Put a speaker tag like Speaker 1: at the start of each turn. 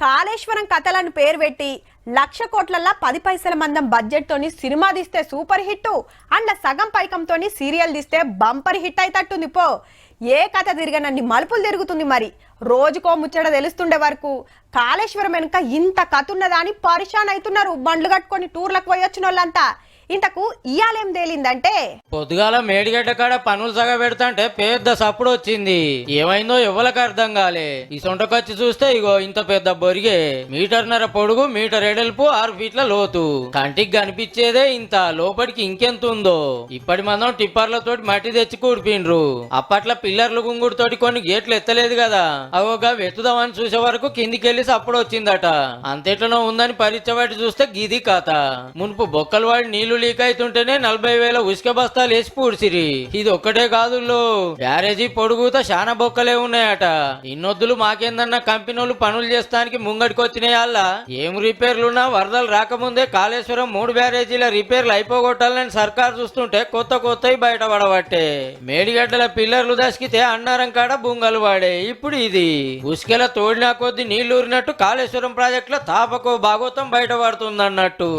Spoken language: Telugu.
Speaker 1: కాళేశ్వరం కథలను పేరు పెట్టి లక్ష కోట్లల్లా పది పైసల మందం బడ్జెట్ తోని సినిమా తీస్తే సూపర్ హిట్ అండ్ సగం పైకంతోని సీరియల్ తీస్తే బంపర్ హిట్ అయితట్టుంది పో. ఏ కథ తిరిగనన్ని మలుపులు తిరుగుతుంది మరి. రోజుకో ముచ్చట తెలుస్తుండే వరకు కాళేశ్వరం వెనుక ఇంత కథ ఉన్నదా అని పరిశాన్ అవుతున్నారు. బండ్లు కట్టుకొని టూర్లకు పోయొచ్చిన వాళ్ళంతా ఇంతకు ఇయాలేం తేలిందంటే?
Speaker 2: పొద్దుగాల మేడిగడ్డ కాడ పనులు సగ పెడతాంటే పెద్ద సప్పుడు వచ్చింది. ఏమైందో ఎవ్వలకు అర్థం కాలే. ఈ సొంటకొచ్చి చూస్తే ఇగో ఇంత పెద్ద బొరిగే. మీటర్నర పొడుగు మీటర్ ఎడల్పు ఆరు ఫీట్ల లోతు. కంటికి కనిపించేదే ఇంత లోపలికి ఇంకెంత ఉందో ఇప్పటి మనం టిప్పర్లతోటి మట్టి తెచ్చి కూడిపిండ్రు. అప్పట్లో పిల్లర్లు గుంగుడుతోటి కొన్ని గేట్లు ఎత్తలేదు కదా. అవోగా వెతుదామని చూసే వరకు కిందికెళ్ళి సప్పుడు వచ్చిందట. అంతెట్లనో ఉందని పరీక్ష చూస్తే గిది కాత మునుపు బొక్కలు వాడి నీళ్ళు లీక్ అవుతుంటేనే నలభై వేల ఉసుక బస్తాలు వేసి పూడ్చిరి. ఇది ఒక్కటే కాదు బ్యారేజీ పొడుగుత శానా బొక్కలే ఉన్నాయట. ఇన్నొద్దులు మాకేందన్న కంపెనీలు పనులు చేస్తానికి ముంగడికి వచ్చినాయి ఏం రిపేర్లున్నా వరదలు రాకముందే కాళేశ్వరం మూడు బ్యారేజీల రిపేర్లు అయిపోగొట్టాలని సర్కార్ చూస్తుంటే కొత్త కొత్తవి బయటపడబట్టే. మేడిగడ్డల పిల్లర్లు దసికితే అన్నారం కాడ బుంగలు వాడే. ఇప్పుడు ఇది. ఉసుకెల తోడినా కొద్ది నీళ్ళు ఊరినట్టు కాళేశ్వరం ప్రాజెక్టులో తాపకో భాగోతం బయటపడుతుందన్నట్టు.